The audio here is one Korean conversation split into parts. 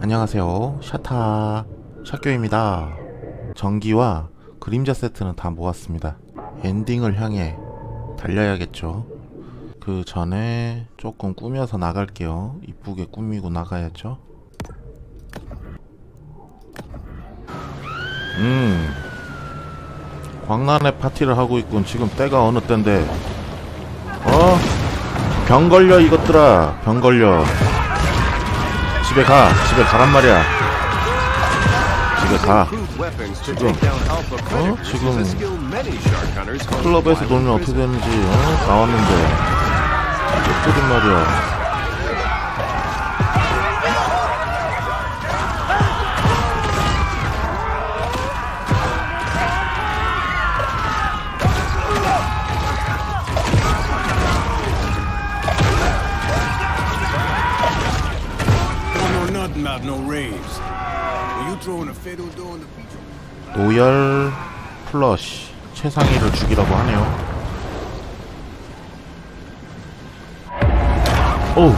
안녕하세요. 샤타 샤교입니다. 전기와 그림자 세트는 다 모았습니다. 엔딩을 향해 달려야겠죠. 그 전에 조금 꾸며서 나갈게요. 이쁘게 꾸미고 나가야죠. 음. 광란의 파티를 하고 있군. 지금 때가 어느 때인데. 어? 병 걸려 이것들아. 병 걸려. 집에 가. 집에 가란 말이야. 집에 가. 지금 어? 지금 클럽에서 놀면 어떻게 되는지 어? 나왔는데 예쁘단 말이야. 노열 플러시 최상위를 죽이라고 하네요. 오,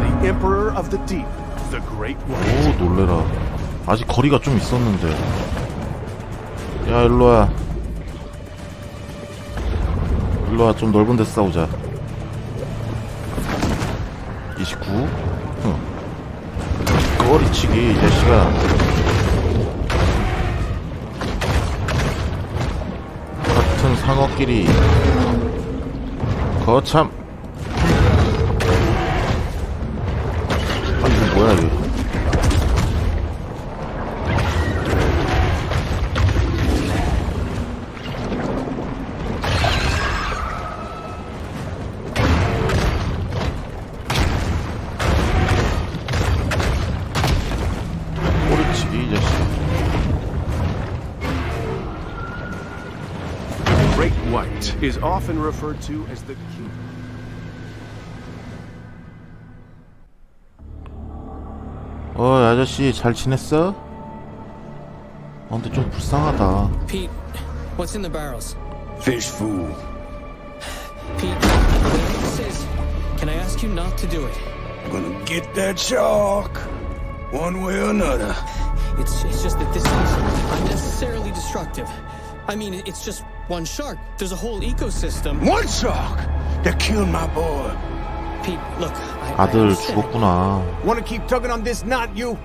The Emperor of the Deep, the Great One. 오 놀래라. 아직 거리가 좀 있었는데. 야 일로와. 일로와 좀 넓은 데서 싸우자. 29. 응. 꼬리치기 이 자식아. 같은 상어끼리 거참. is often referred to as the King. 어 아저씨 잘 지냈어? 어 근데 좀 불쌍하다. Pete, what's in the barrels? Fish food. Pete, whatever this is, can I ask you not to do it? I'm gonna get that shark. One way or another. It's, it's just that this is unnecessarily destructive. I mean, it's just one shark. There's a whole ecosystem. One shark that killed my boy. Pete, look, I, I 아들 understand. 죽었구나. Wanna keep tugging on this knot, you?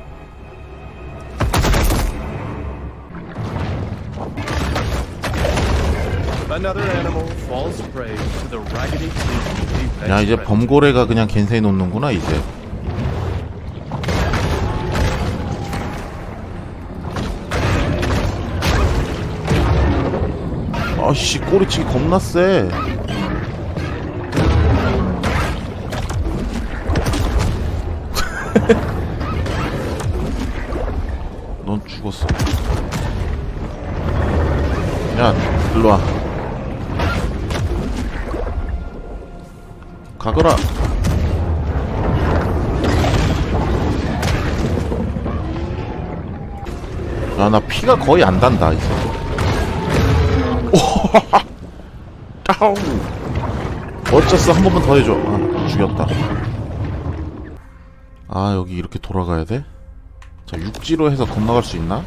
Another animal falls prey to the raggedy 야 이제 범고래가 그냥 겐세이 놓는구나 이제. 아씨 꼬리치기 겁나 세. 넌 죽었어. 야, 일로 와. 가거라. 야, 나 피가 거의 안 단다, 이제. 오, 아우. 어쩌어 한 번만 더 해줘. 아, 죽였다. 아, 여기 이렇게 돌아가야 돼? 자, 육지로 해서 건너갈 수 있나?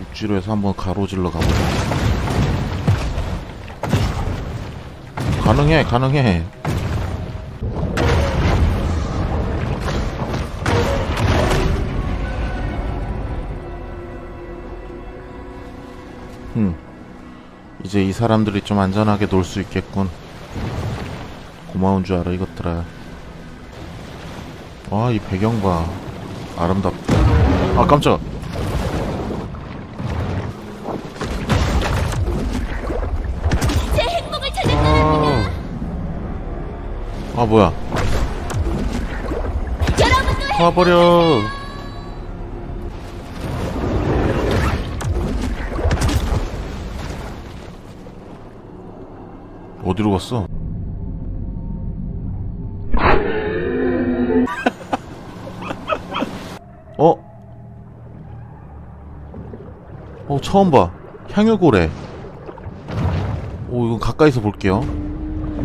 육지로 해서 한번 가로질러 가보자. 가능해, 가능해. 이제 이 사람들이 좀 안전하게 놀 수 있겠군. 고마운 줄 알아, 이것들아. 와, 이 배경 봐. 아름답다. 아, 깜짝. 제 행복을 찾았다. 아, 아 뭐야. 여러분도 와버려. 어디로 갔어? 어? 어, 처음 봐. 향유고래. 오, 이거 가까이서 볼게요.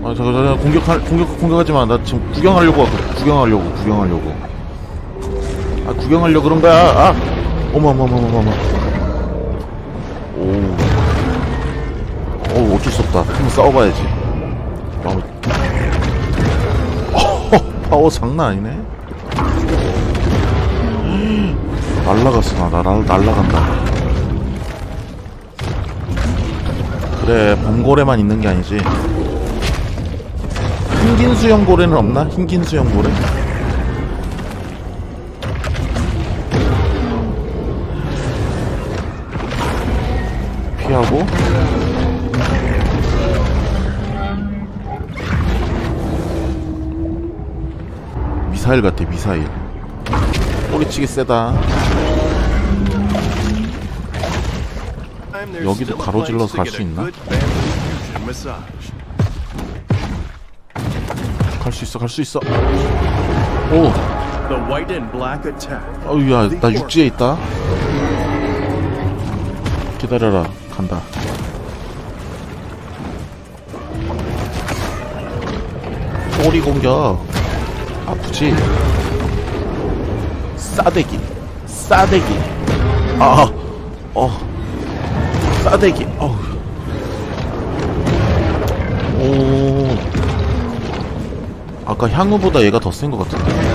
아 잠깐 잠깐 공격할 공격 공격하지 마. 나 지금 구경하려고 왔거든. 구경하려고 구경하려고. 아 구경하려 고 그런 거야. 아 어머 어머 어머 어머 어머. 오 어쩔 수 없다. 한번 싸워봐야지. 마음에. 어, 파워 장난 아니네. 날라갔어 나 날, 날라간다. 그래 범고래만 있는 게 아니지. 흰긴 수염 고래는 없나? 흰긴 수염 고래? 피하고 미사일 같아 미사일 꼬리치기 세다 여기도 가로질러서 갈 수 있나? 갈 수 있어 갈 수 있어 오 The white and black attack. 어우 야 나 육지에 있다 기다려라 간다 꼬리 공격 아프지? 싸대기. 싸대기. 아어. 싸대기. 어우 오. 아까 향후보다 얘가 더 센 것 같은데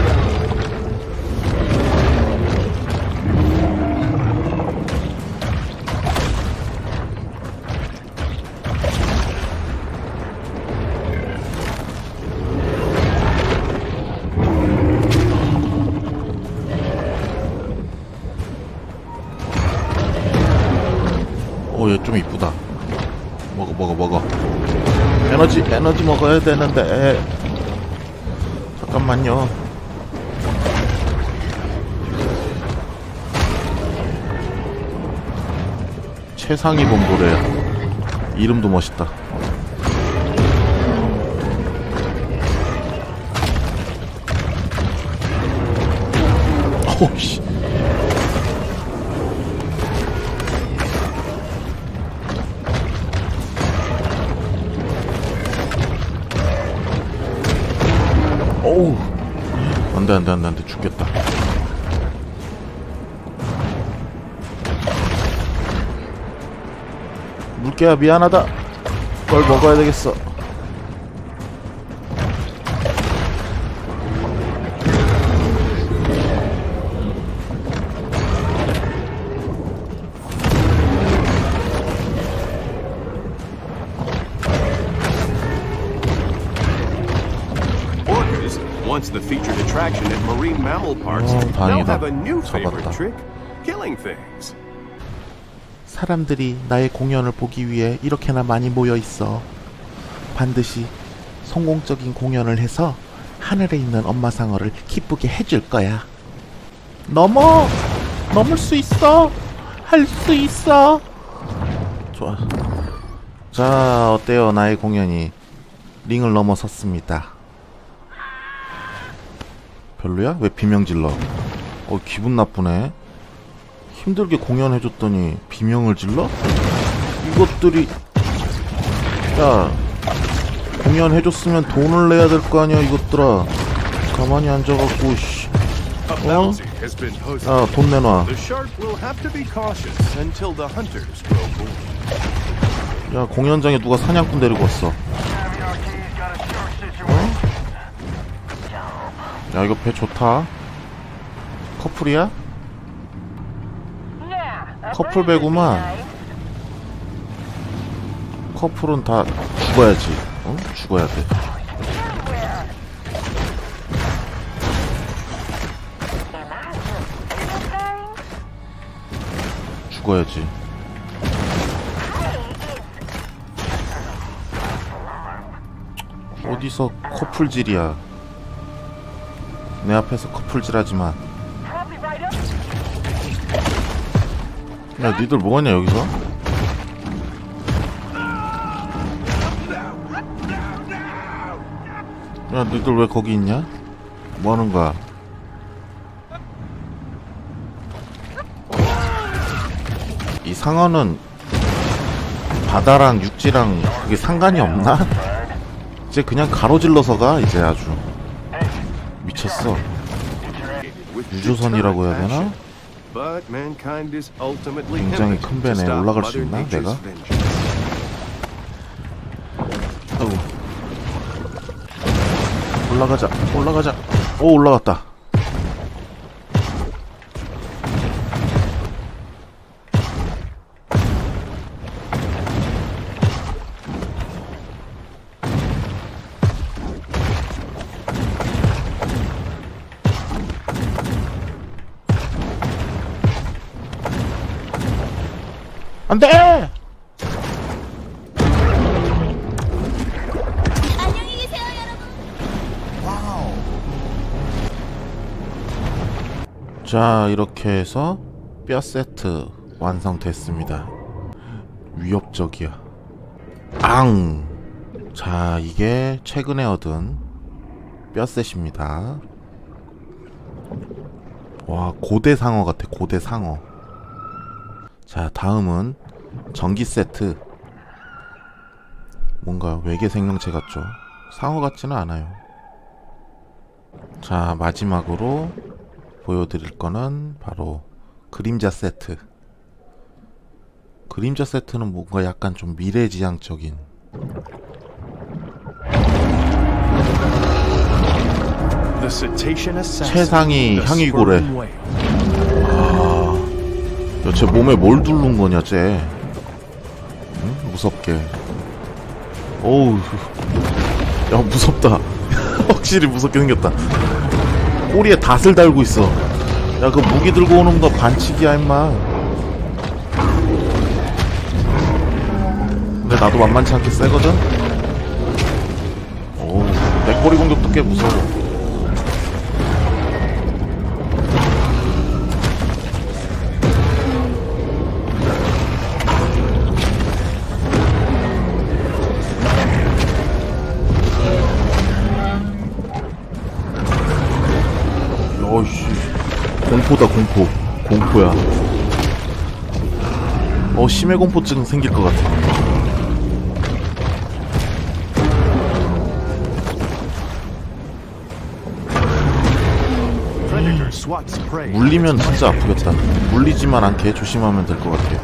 어, 얘좀 이쁘다. 먹어, 먹어, 먹어. 에너지, 에너지 먹어야 되는데. 잠깐만요. 최상위 bom보래요. 이름도 멋있다. 오씨. 어우. 안돼 안돼 안돼 안돼. 죽겠다. 물개야 미안하다. 걸 먹어야 되겠어 the featured attraction at marine mammal parks, now 다행이다. have a new favorite trick: killing things. 사람들이 나의 공연을 보기 위해 이렇게나 많이 모여 있어. 반드시 성공적인 공연을 해서 하늘에 있는 엄마 상어를 기쁘게 해줄 거야. 넘어! 넘을 수 있어! 할 수 있어! 좋아. 자, 어때요? 나의 공연이. 링을 넘어섰습니다. 별로야? 왜 비명 질러? 어, 기분 나쁘네. 힘들게 공연해줬더니 비명을 질러? 이것들이 야 공연해줬으면 돈을 내야 될 거 아니야 이것들아 가만히 앉아갖고 씨. A bounty has been posted. 야돈 내놔. 야 공연장에 누가 사냥꾼 데리고 왔어 어? 야 이거 배 좋다. 커플이야? 커플 배구만. 커플은 다 죽어야지. 어? 죽어야 돼. 죽어야지. 어디서 커플질이야 내 앞에서 커플질하지마 야 니들 뭐하냐 여기서? 야 니들 왜 거기 있냐? 뭐하는 거야? 이 상어는 바다랑 육지랑 그게 상관이 없나? 이제 그냥 가로질러서 가 이제 아주 미쳤어. 유조선이라고 해야 되나? 굉장히 큰 배네. 올라갈 수 있나, 내가? 아이고. 올라가자. 올라가자. 오 올라갔다. 안 돼! 안녕히 계세요, 여러분. 자 이렇게 해서 뼈 세트 완성됐습니다 위협적이야 앙! 자 이게 최근에 얻은 뼈 셋입니다 와 고대 상어 같아 고대 상어 자 다음은 전기 세트 뭔가 외계 생명체 같죠 상어 같지는 않아요 자 마지막으로 보여드릴 거는 바로 그림자 세트. 그림자 세트는 뭔가 약간 좀 미래지향적인. 최상위 향이고래. 쟤 몸에 뭘 두른 거냐, 쟤. 응? 무섭게. 어우, 야, 무섭다. 확실히 무섭게 생겼다. 꼬리에 닷을 달고 있어. 야, 그 무기 들고 오는 거 반칙이야, 임마. 근데 나도 만만치 않게 세거든? 어우, 내 꼬리 공격도 꽤 무서워. 공포다 공포. 공포야. 어 심해 공포증 생길 것 같아. 물리면 진짜 아프겠다. 물리지만 않게 조심하면 될 것 같아요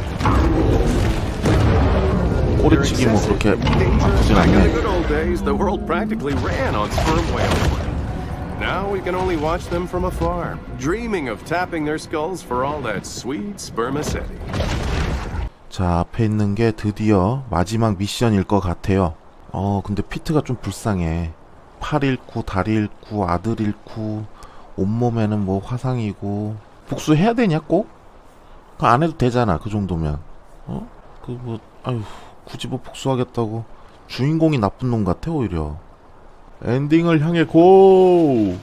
꼬리치기 뭐 그렇게 아프진 않네 Now we can only watch them from afar, dreaming of tapping their skulls for all that sweet spermaceti. 자 앞에 있는 게 드디어 마지막 미션일 것 같아요 어 근데 피트가 좀 불쌍해 팔 잃고 다리 잃고 아들 잃고 온몸에는 뭐 화상이고 복수해야 되냐 꼭? 그안 해도 되잖아 그 정도면 어? 그 뭐 아유 굳이 뭐 복수하겠다고 주인공이 나쁜 놈 같아 오히려 엔딩을 향해 고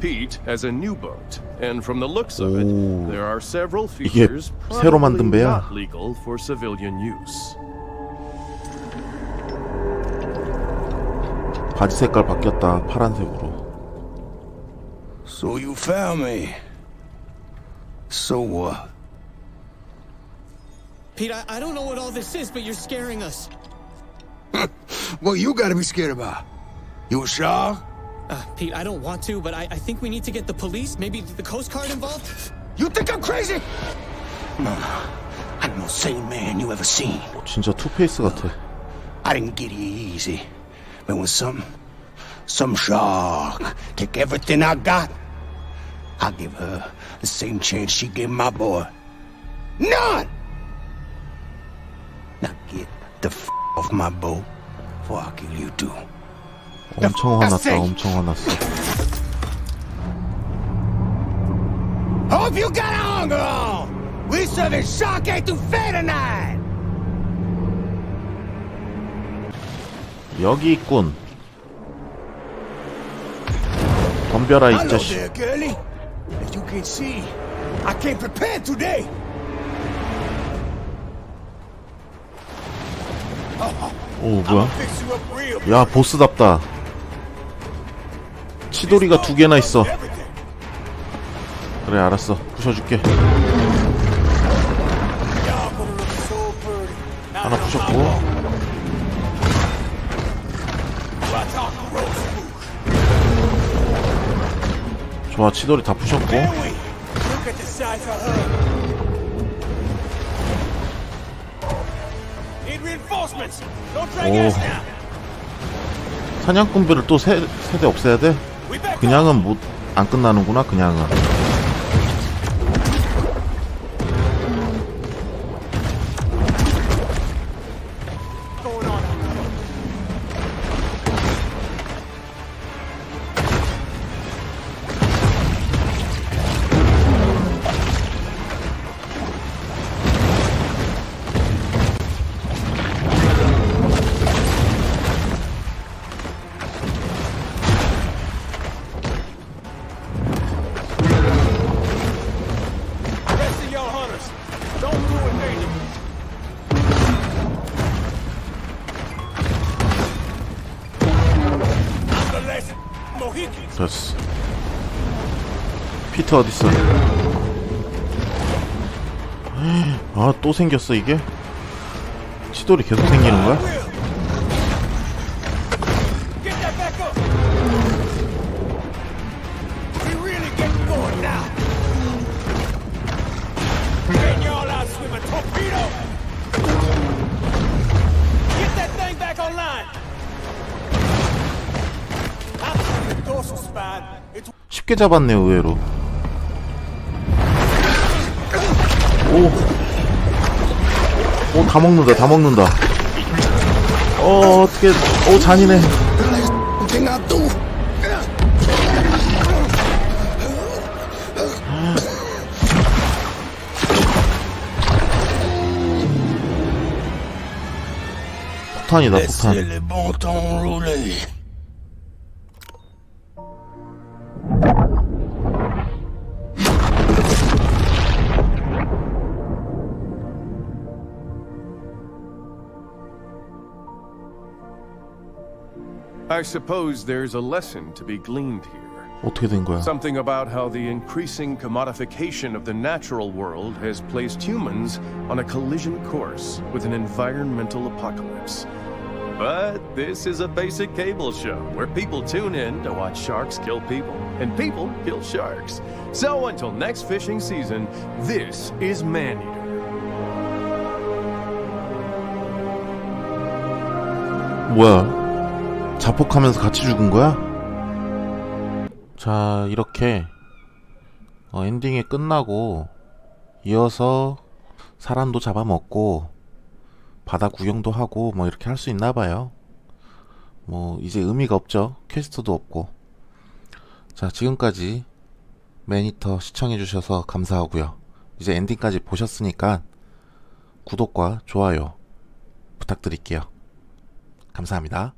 Pete has a new boat, and from the looks of it, 오. there are several 이게 features 새로 만든 probably 배야? not legal for civilian use. 바지 색깔 바뀌었다 파란색으로 So you found me. So what? Pete, I, I don't know what all this is, but you're scaring us. What you gotta be scared about? You a shark? Uh, Pete, I don't want to, but I, I think we need to get the police, maybe the Coast Guard involved. You think I'm crazy? No, I'm the most sane man you ever seen. 진짜 투페이스 같아 I didn't get here easy. But when some, some shark take everything I got, I'll give her the same chance she gave my boy. None! Now get the f off my boat before I kill you too. 엄청 화났다 엄청 화났어 Hope you got a hunger on! We serving shark etouffee tonight! 여기 있군 덤벼라 이 Hello 자식 there, girlie. As you can see, I came prepared today. 오 뭐야 야 보스답다 치도리가 두 개나 있어. 그래 알았어 부셔줄게. 하나 부셨고 좋아 치돌이 다 부셨고 오. 사냥꾼들을 또 세, 세대 없애야 돼? 그냥은 못 안 끝나는구나 그냥은 됐어 피트 어딨어 아 또 생겼어 이게? 치돌이 계속 생기는 거야? 쉽게 잡았네 의외로 오. 오, 다 먹는다, 다 먹는다. 어, 어떻게, 오, 잔인해. 폭탄이다, 폭탄. I suppose there's a lesson to be gleaned here. 어떻게 된 거야? Something about how the increasing commodification of the natural world has placed humans on a collision course with an environmental apocalypse. But this is a basic cable show where people tune in to watch sharks kill people and people kill sharks. So until next fishing season, this is Maneater. 뭐야? 자폭하면서 같이 죽은 거야? 자, 이렇게 어, 엔딩이 끝나고 이어서 사람도 잡아먹고 바다 구경도 하고 뭐 이렇게 할 수 있나 봐요. 뭐 이제 의미가 없죠. 퀘스트도 없고. 자, 지금까지 매니터 시청해 주셔서 감사하고요. 이제 엔딩까지 보셨으니까 구독과 좋아요 부탁드릴게요. 감사합니다.